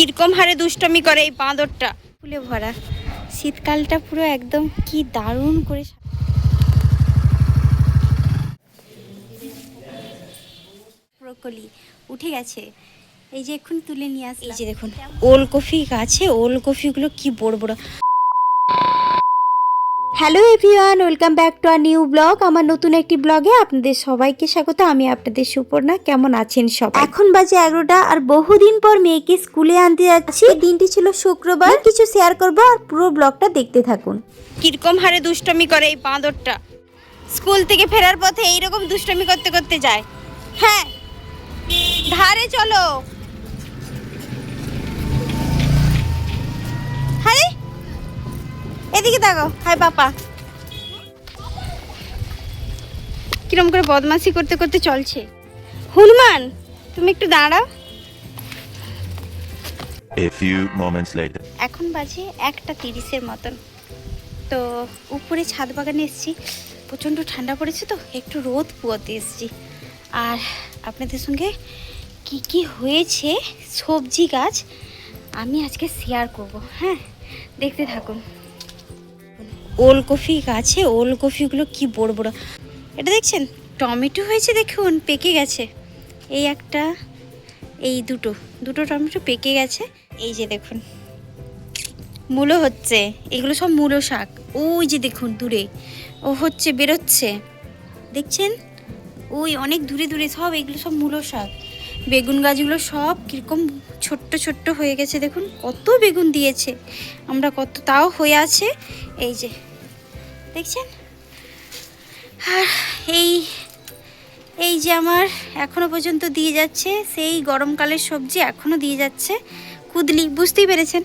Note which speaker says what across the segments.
Speaker 1: কীরকম হারে দুষ্টমি করে এই বাঁদরটা? ফুলে ভরা। শীতকালটা পুরো একদম কি দারুণ করে ব্রোকলি উঠে গেছে। এই যে এখন তুলে নিয়ে আসি এই যে দেখুন ওলকপি গাছে ওলকফিগুলো কি বড় বড়। Hello everyone welcome back to our new blog. আমার নতুন একটি ব্লগে আপনাদের সবাইকে স্বাগত। আমি আপনাদের সুপর্ণা। কেমন আছেন সব এখন বাজে এগারোটা আর বহুদিন পর মেয়েকে স্কুলে আনতে যাচ্ছি। দিনটি ছিল শুক্রবার। কিছু শেয়ার করব আর পুরো ব্লগটা দেখতে থাকুন। কীরকম হারে দুষ্টমি করে এই বাঁদরটা? স্কুল থেকে ফেরার পথে এইরকম দুষ্টমি করতে করতে যায়। হ্যাঁ ধারে চলো। এদিকে তাকাও হাই পাপা। কিরম করে বদমাশি করতে করতে চলছে। হনুমান তুমি একটু দাঁড়াও।
Speaker 2: A few moments later.
Speaker 1: এখন বাজে একটা তিরিশের মতন। তো উপরে ছাদ বাগানে এসেছি। প্রচণ্ড ঠান্ডা পড়েছে তো একটু রোদ পোয়াতে এসেছি। আর আপনাদের সঙ্গে কি কি হয়েছে সবজি গাছ আমি আজকে শেয়ার করব হ্যাঁ? দেখতে থাকুন। ওলকফি গাছে ওলকফিগুলো কি বড় বড়। এটা দেখছেন? টমেটো হয়েছে দেখুন, পেকে গেছে। এই একটা, এই দুটো দুটো টমেটো পেকে গেছে। এই যে দেখুন, মূলো হচ্ছে, এগুলো সব মূলো শাক। ওই যে দেখুন, দূরে, ও হচ্ছে, বেরোচ্ছে। দেখছেন? ওই অনেক দূরে দূরে সব এগুলো সব মূলো শাক। বেগুন গাছগুলো সব কীরকম ছোট্ট ছোট্ট হয়ে গেছে, দেখুন, কত বেগুন দিয়েছে। আমরা কত, তাও হয়ে আছে, এই যে, দেখছেন? আর এই এই যে আমার এখনও পর্যন্ত দিয়ে যাচ্ছে, সেই গরমকালের সবজি এখনও দিয়ে যাচ্ছে, কুদলি, বুঝতেই পেরেছেন?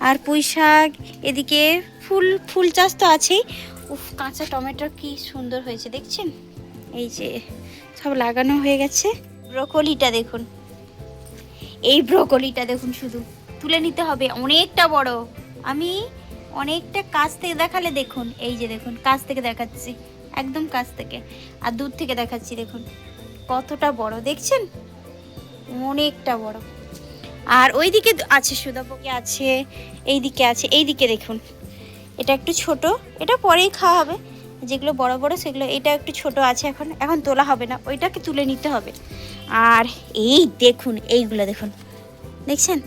Speaker 1: আর পুঁই শাক, এদিকে ফুল ফুল চাষ তো আছেই। উফ, কাঁচা টমেটো কি সুন্দর হয়েছে, দেখছেন? এই যে, সব লাগানো হয়ে গেছে। ব্রোকলিটা দেখুন। এই ব্রোকলিটা দেখুন শুধু। তুলে নিতে হবে অনেকটা বড়। আমি অনেকটা কাছ থেকে দেখালে দেখুন। এই যে দেখুন, কাছ থেকে দেখাচ্ছি। একদম কাছ থেকে। আর দূর থেকে দেখাচ্ছি, দেখুন। কতটা বড়, দেখছেন? অনেকটা বড়। আর ওই ওইদিকে আছে সুদাপকি আছে, এইদিকে আছে, এইদিকে দেখুন। এটা একটু ছোট, এটা পরেই খাওয়া হবে। যেগুলো বড় বড়, সেগুলো এটা একটু ছোট আছে এখন এখন তোলা হবে না, ওইটাকে তুলে নিতে হবে। আর এই দেখুন, এইগুলো দেখুন। দেখছেন?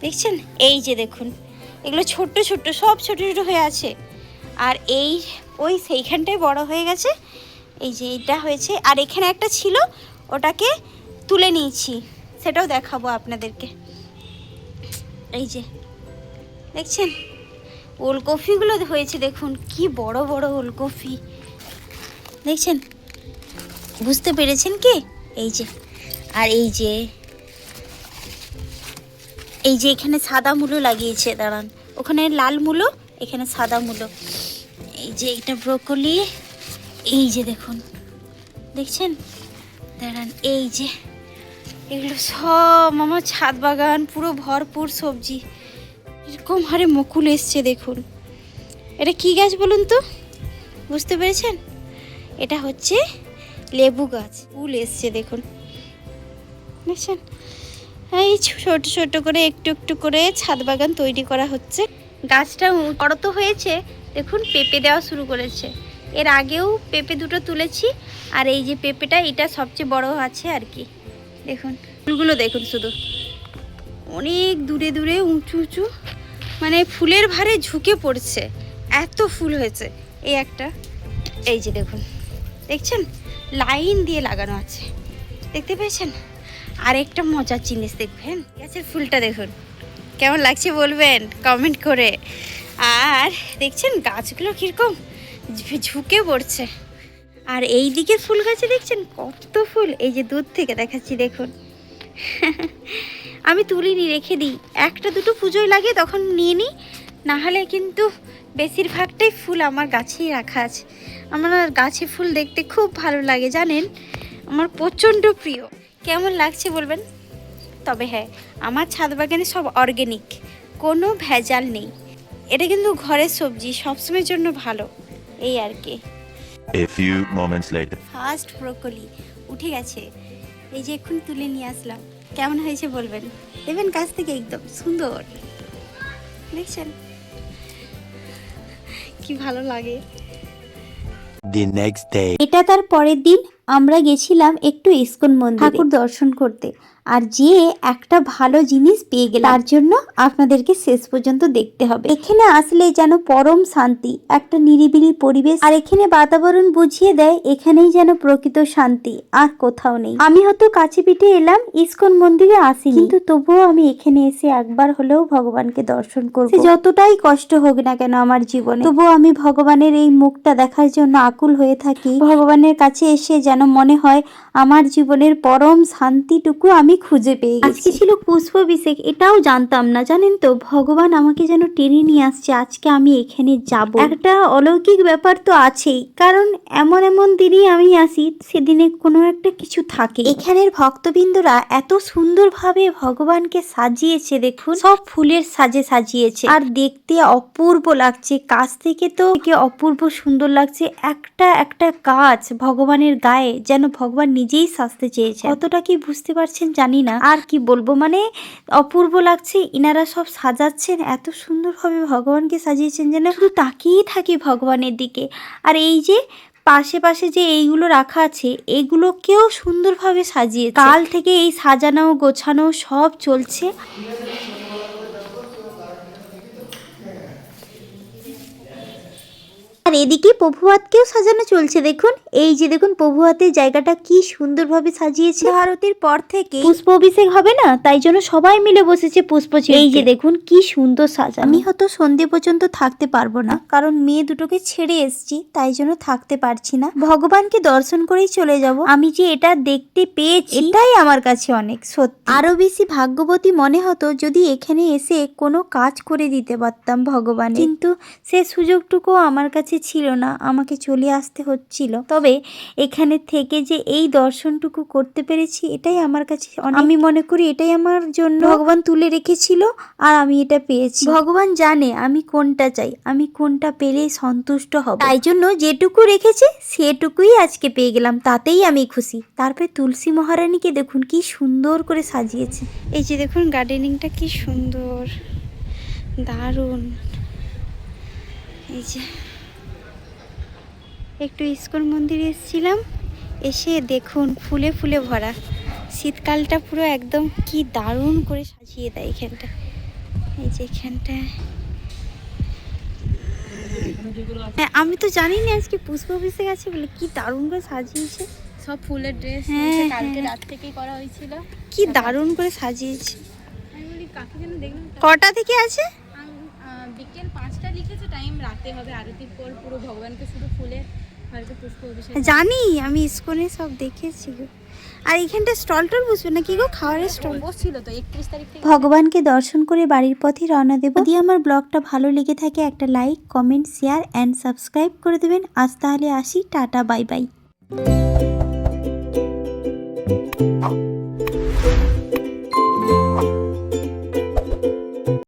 Speaker 1: দেখছেন? এই যে দেখুন, এগুলো ছোট্ট ছোট্ট, সব ছোট ছোট হয়ে আছে। আর এই, ওই সেইখানটায় বড় হয়ে গেছে। এই যে এইটা হয়েছে। আর এখানে একটা ছিল, ওটাকে তুলে নিয়েছি। সেটাও দেখাবো আপনাদেরকে। এই যে, দেখছেন? ওলকফিগুলো হয়েছে, দেখুন, কি বড় বড় ওলকফি। দেখছেন? বুঝতে পেরেছেন কি? এই যে, আর এই যে এই যে এখানে সাদা মূলো লাগিয়েছে, দাঁড়ান। ওখানে লাল মূলো, এখানে সাদা মূলো। এই যে এটা ব্রোকলি, এই যে দেখুন। দেখছেন? দাঁড়ান, এই যে, এগুলো সব আমার ছাদ বাগান, পুরো ভরপুর সবজি। এরকম হারে মুকুল এসছে দেখুন। এটা কি গাছ বলুন তো? বুঝতে পেরেছেন? এটা হচ্ছে লেবু গাছ। ফুল এসছে দেখুন। দেখছেন? এই ছোট ছোট করে একটু একটু করে ছাদ বাগান তৈরি করা হচ্ছে। গাছটা বড় তো হয়েছে, দেখুন, পেঁপে দেওয়া শুরু করেছে। এর আগেও পেঁপে দুটো তুলেছি, আর এই যে পেঁপেটা, এটা সবচেয়ে বড় আছে আর কি। দেখুন, ফুলগুলো দেখুন শুধু। অনেক দূরে দূরে উঁচু উঁচু। মানে ফুলের ভারে ঝুঁকে পড়ছে। এত ফুল হয়েছে। এই একটা, এই যে দেখুন। দেখছেন? লাইন দিয়ে লাগানো আছে। দেখতে পেয়েছেন? আর একটা মজার জিনিস দেখবেন? গাছের ফুলটা দেখুন। কেমন লাগছে বলবেন? কমেন্ট করে। আর দেখছেন? গাছগুলো কীরকম ঝুঁকে পড়ছে। আর এই দিকের ফুল গাছে দেখছেন? কত ফুল। এই যে দূর থেকে দেখাচ্ছি, দেখুন। আমি তুলি তুলিনি রেখে দিই। একটা দুটো পুজোয় লাগে তখন নিয়ে নিই। নাহলে কিন্তু বেশিরভাগটাই ফুল আমার গাছেই রাখা আছে। আমার গাছে ফুল দেখতে খুব ভালো লাগে জানেন? আমার প্রচণ্ড প্রিয়। কেমন লাগছে বলবেন? তবে হ্যাঁ আমার ছাদ বাগানে সব অর্গ্যানিক কোনো ভেজাল নেই। এটা কিন্তু ঘরের সবজি সবসময়ের জন্য ভালো এই আর কি. ফার্স্ট ব্রোকলি উঠে গেছে। এই যে এখন তুলে নিয়ে আসলাম।
Speaker 3: কেমন হয়েছে বলবেন? দেবেন কাছ থেকে একদম সুন্দর। দেখছেন? কি ভালো লাগে।
Speaker 4: The next day.
Speaker 3: এটা তার পরের দিন আমরা গেছিলাম একটু ইস্কন মন্দির। ঠাকুর দর্শন করতে। আর যে একটা ভালো জিনিস পেয়ে গেলাম, তার জন্য আপনাদেরকে শেষ পর্যন্ত দেখতে হবে। এখানে আসলে যেন পরম শান্তি, একটা নিরিবিলি পরিবেশ, আর এখানে বাতাবরণ বুঝিয়ে দেয়, এখানেই যেন প্রকৃত শান্তি, আর কোথাও নেই। আমি হয়তো কাছে পিঠে এলাম, ইস্কন মন্দিরে আসিনি। কিন্তু তবুও আমি এখানে এসে একবার হলেও ভগবানকে দর্শন করব। যতটাই কষ্ট হোক না কেন আমার জীবনে, তবুও আমি ভগবানের এই মুখটা দেখার জন্য আকুল হয়ে থাকি। ভগবানের কাছে এসে যেন মনে হয়, আমার জীবনের পরম শান্তিটুকু আমি খুঁজে পেয়ে গেছি। আজকে ছিল পুষ্পাভিষেক এটাও জানতাম না। জানেন তো ভগবান আমাকে যেন টেনে নিয়ে আসছে আজকে আমি এখানে যাব। একটা অলৌকিক ব্যাপার তো আছেই কারণ এমন এমন দিনই আমি আসি সেদিনে কোনো একটা কিছু থাকে। এখানের ভক্তবৃন্দরা এত সুন্দরভাবে ভগবানকে সাজিয়েছে দেখুন। সব ফুলের সাজে সাজিয়েছে। আর দেখতে অপূর্ব লাগছে কাছ থেকে তো অপূর্ব সুন্দর লাগছে। একটা একটা গাছ ভগবানের গায়ে যেন ভগবান নিজেই সাজতে চেয়েছে কতটা কি বুঝতে পারছেন জানি না। আর কি বলব? মানে অপূর্ব লাগছে। ইনারা সব সাজাচ্ছেন। এত সুন্দরভাবে ভগবানকে সাজিয়েছেন যেন শুধু তাকিয়েই থাকি ভগবানের দিকে। আর এই যে পাশে পাশে যে এইগুলো রাখা আছে, এগুলোকেও সুন্দরভাবে সাজিয়ে কাল থেকে এই সাজানো গোছানো সব চলছে। আর এদিকে প্রভুহাতকেও সাজানো চলছে দেখুন। এই যে দেখুন প্রভুহাতের জায়গাটা কি সুন্দরভাবে সাজিয়েছে। ভারতের পর থেকে পুষ্প অভিষেক হবে না? তাই জন্য সবাই মিলে বসেছে পুষ্প এই যে দেখুন কি সুন্দর সাজা আমি হয়তো সন্ধে পর্যন্ত থাকতে পারব না কারণ মেয়ে দুটোকে ছেড়ে এসেছি তাই জন্য থাকতে পারছি না। ভগবানকে দর্শন করেই চলে যাব। আমি যে এটা দেখতে পেয়েছি এটাই আমার কাছে অনেক সত্যি। আরও বেশি ভাগ্যবতী মনে হতো যদি এখানে এসে কোনো কাজ করে দিতে পারতাম ভগবান কিন্তু সে সুযোগটুকু আমার কাছে ছিল না আমাকে চলে আসতে হচ্ছিল। তবে এখানে থেকে যে এই দর্শনটুকু করতে পেরেছি এটাই আমার কাছে আমি মনে করি এটাই আমার জন্য ভগবান তুলে রেখেছিল আর আমি এটা পেয়েছি। ভগবান জানে আমি কোনটা চাই আমি কোনটা পেলেই সন্তুষ্ট হব। তাই জন্য যেটুকু রেখেছে সেটুকুই আজকে পেয়ে গেলাম তাতেই আমি খুশি। তারপরে তুলসী মহারানীকে দেখুন কি সুন্দর করে সাজিয়েছে। এই যে দেখুন গার্ডেনিংটা কি সুন্দর দারুণ। এই যে একটু ইস্কন মন্দিরে এসেছিলাম এসে দেখুন ফুলে ফুলে ভরা। শীতকালটা পুরো একদম কি দারুণ করে সাজিয়ে দেয় এখানটা। এই যে এখানটায় হ্যাঁ আমি তো জানি না আজকে পুষ্প অফিসে গেছে বলে কি দারুণ করে সাজিয়েছে।
Speaker 5: সব ফুলের ড্রেস
Speaker 3: হ্যাঁ,
Speaker 5: কালকে
Speaker 3: হ্যাঁ।
Speaker 5: রাত থেকেই করা হয়েছিল।
Speaker 3: কি দারুণ করে সাজিয়েছে। কটা থেকে আছে?
Speaker 5: বিকেল পাঁচটা লিখেছে টাইম রাতে হবে আরতির পর পুরো ভগবানকে শুধু ফুলে
Speaker 3: জানি আমি ইস্কনে সব দেখেছি। আর এখানটা স্টল টল বসবে না কি গো খাওয়ার স্টল।
Speaker 5: বসছিল তো একত্রিশ তারিখ
Speaker 3: ভগবানকে দর্শন করে বাড়ির পথে রওনা দেব। যদি আমার ব্লগটা ভালো লেগে থাকে একটা like comment share and subscribe করে দেবেন। আজ তাহলে আসি টাটা বাই বাই।